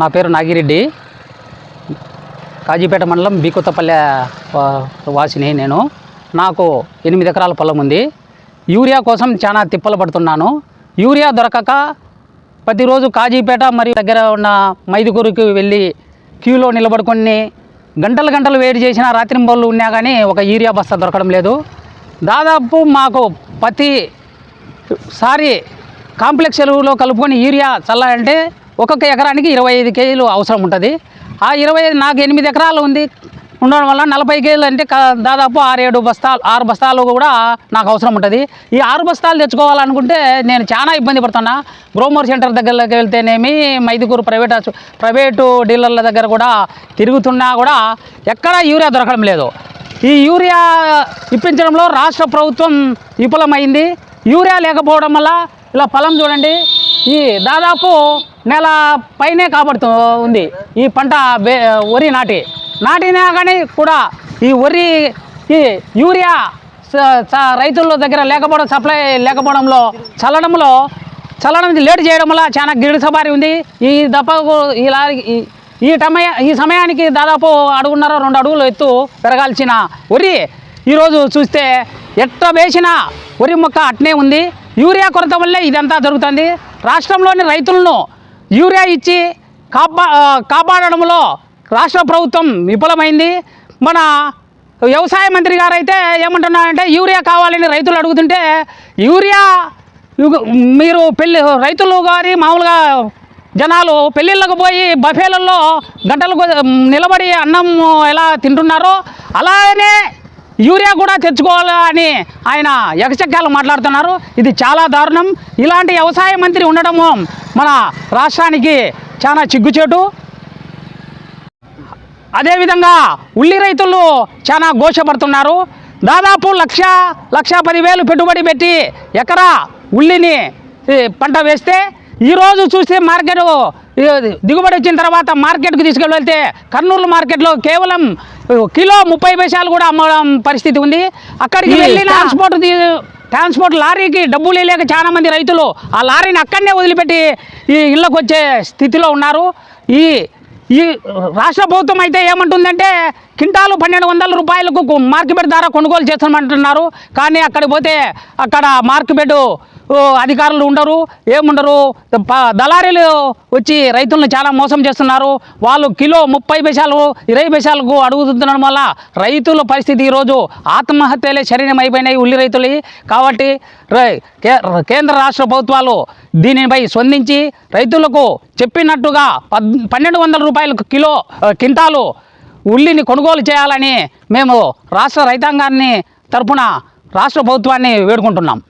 నా పేరు నాగిరెడ్డి. కాజీపేట మండలం బీకొత్తపల్లె వాసిని నేను. నాకు ఎనిమిది ఎకరాల పొలం ఉంది. యూరియా కోసం చాలా తిప్పలు పడుతున్నాను. యూరియా దొరకక ప్రతిరోజు కాజీపేట మరియు దగ్గర ఉన్న మైదుకూరుకి వెళ్ళి క్యూలో నిలబడుకొని గంటలు గంటలు వేడి చేసిన రాత్రింబళ్ళు ఉన్నా కానీ ఒక యూరియా బస్తా దొరకడం లేదు. దాదాపు మాకు ప్రతి సారి కాంప్లెక్స్ ఎరువులో కలుపుకొని యూరియా చల్లాలంటే ఒక్కొక్క ఎకరానికి ఇరవై ఐదు కేజీలు అవసరం ఉంటుంది. ఆ ఇరవై ఐదు నాకు ఎనిమిది ఎకరాలు ఉంది. ఉండడం వల్ల నలభై కేజీలు అంటే దాదాపు ఆరు ఏడు బస్తాలు ఆరు బస్తాలు కూడా నాకు అవసరం ఉంటుంది. ఈ ఆరు బస్తాలు తెచ్చుకోవాలనుకుంటే నేను చాలా ఇబ్బంది పడుతున్నా. గ్రోమర్ సెంటర్ దగ్గరకి వెళ్తేనేమి మైదుకూరు ప్రైవేట్ ప్రైవేటు డీలర్ల దగ్గర కూడా తిరుగుతున్నా కూడా ఎక్కడా యూరియా దొరకడం లేదు. ఈ యూరియా ఇప్పించడంలో రాష్ట్ర ప్రభుత్వం విఫలమైంది. యూరియా లేకపోవడం వల్ల ఇలా పొలం చూడండి ఈ దాదాపు నెల పైనే కాబడుతూ ఉంది. ఈ పంట బే వరి నాటి. నాటినా కానీ కూడా ఈ వరి ఈ యూరియా రైతుల దగ్గర లేకపోవడం సప్లై లేకపోవడంలో చల్లడంలో చల్లడం లేట్ చేయడం వల్ల చాలా గిడిసబారి ఉంది. ఈ దప్పకు ఇలా ఈ- ఈ టమయ ఈ సమయానికి దాదాపు అడుగున్నర రెండు అడుగులు ఎత్తు పెరగాల్సిన వరి. ఈరోజు చూస్తే ఎట్ట వేసిన వరి మొక్క అట్నే ఉంది. యూరియా కొరత వల్లే ఇదంతా జరుగుతుంది. రాష్ట్రంలోని రైతులను యూరియా ఇచ్చి కాపా కాపాడడంలో రాష్ట్ర ప్రభుత్వం విఫలమైంది. మన వ్యవసాయ మంత్రి గారు అయితే ఏమంటున్నారంటే యూరియా కావాలని రైతులు అడుగుతుంటే యూరియా మీరు పెళ్ళి రైతులు కానీ మామూలుగా జనాలు పెళ్ళిళ్ళకు పోయి బఫేలలో గంటలు నిలబడి అన్నం ఎలా తింటున్నారో అలానే యూరియా కూడా తెచ్చుకోవాలా అని ఆయన ఎగచక్కాలు మాట్లాడుతున్నారు. ఇది చాలా దారుణం. ఇలాంటి వ్యవసాయ మంత్రి ఉండడము మన రాష్ట్రానికి చాలా చిగ్గుచేటు. అదేవిధంగా ఉల్లి రైతులు చాలా ఘోషపడుతున్నారు దాదాపు లక్ష లక్ష పదివేలు పెట్టుబడి పెట్టి ఎకరా ఉల్లిని పంట వేస్తే ఈరోజు చూస్తే మార్కెట్ దిగుబడి వచ్చిన తర్వాత మార్కెట్కి తీసుకెళ్ళి వెళ్తే కర్నూలు మార్కెట్లో కేవలం కిలో ముప్పై పైసలు కూడా అమ్మడం పరిస్థితి ఉంది. అక్కడికి వెళ్ళిన ట్రాన్స్పోర్ట్ ట్రాన్స్పోర్ట్ లారీకి డబ్బులు లేక చాలా మంది రైతులు ఆ లారీని అక్కడనే వదిలిపెట్టి ఈ ఇళ్ళకు వచ్చే స్థితిలో ఉన్నారు. ఈ ఈ రాష్ట్ర ప్రభుత్వం అయితే ఏమంటుందంటే కింటాలు పన్నెండు వందల రూపాయలకు మార్కెట్ ధర కొనుగోలు చేస్తామంటున్నారు. కానీ అక్కడికి పోతే అక్కడ మార్కెట్ అధికారులు ఉండరు ఏముండరు. దళారీలు వచ్చి రైతులను చాలా మోసం చేస్తున్నారు. వాళ్ళు కిలో ముప్పై పైసలు ఇరవై పైసలకు అడుగుతుండడం వల్ల రైతుల పరిస్థితి ఈరోజు ఆత్మహత్యలే శరీరం అయిపోయినాయి ఉల్లి రైతులు కాబట్టి రై- కే- కేంద్ర రాష్ట్ర ప్రభుత్వాలు దీనిపై స్పందించి రైతులకు చెప్పినట్టుగా పద్ పన్నెండు వందల రూపాయలకు కిలో కింటాలు ఉల్లిని కొనుగోలు చేయాలని మేము రాష్ట్ర రైతాంగాన్ని తరపున రాష్ట్ర ప్రభుత్వాన్ని వేడుకుంటున్నాం.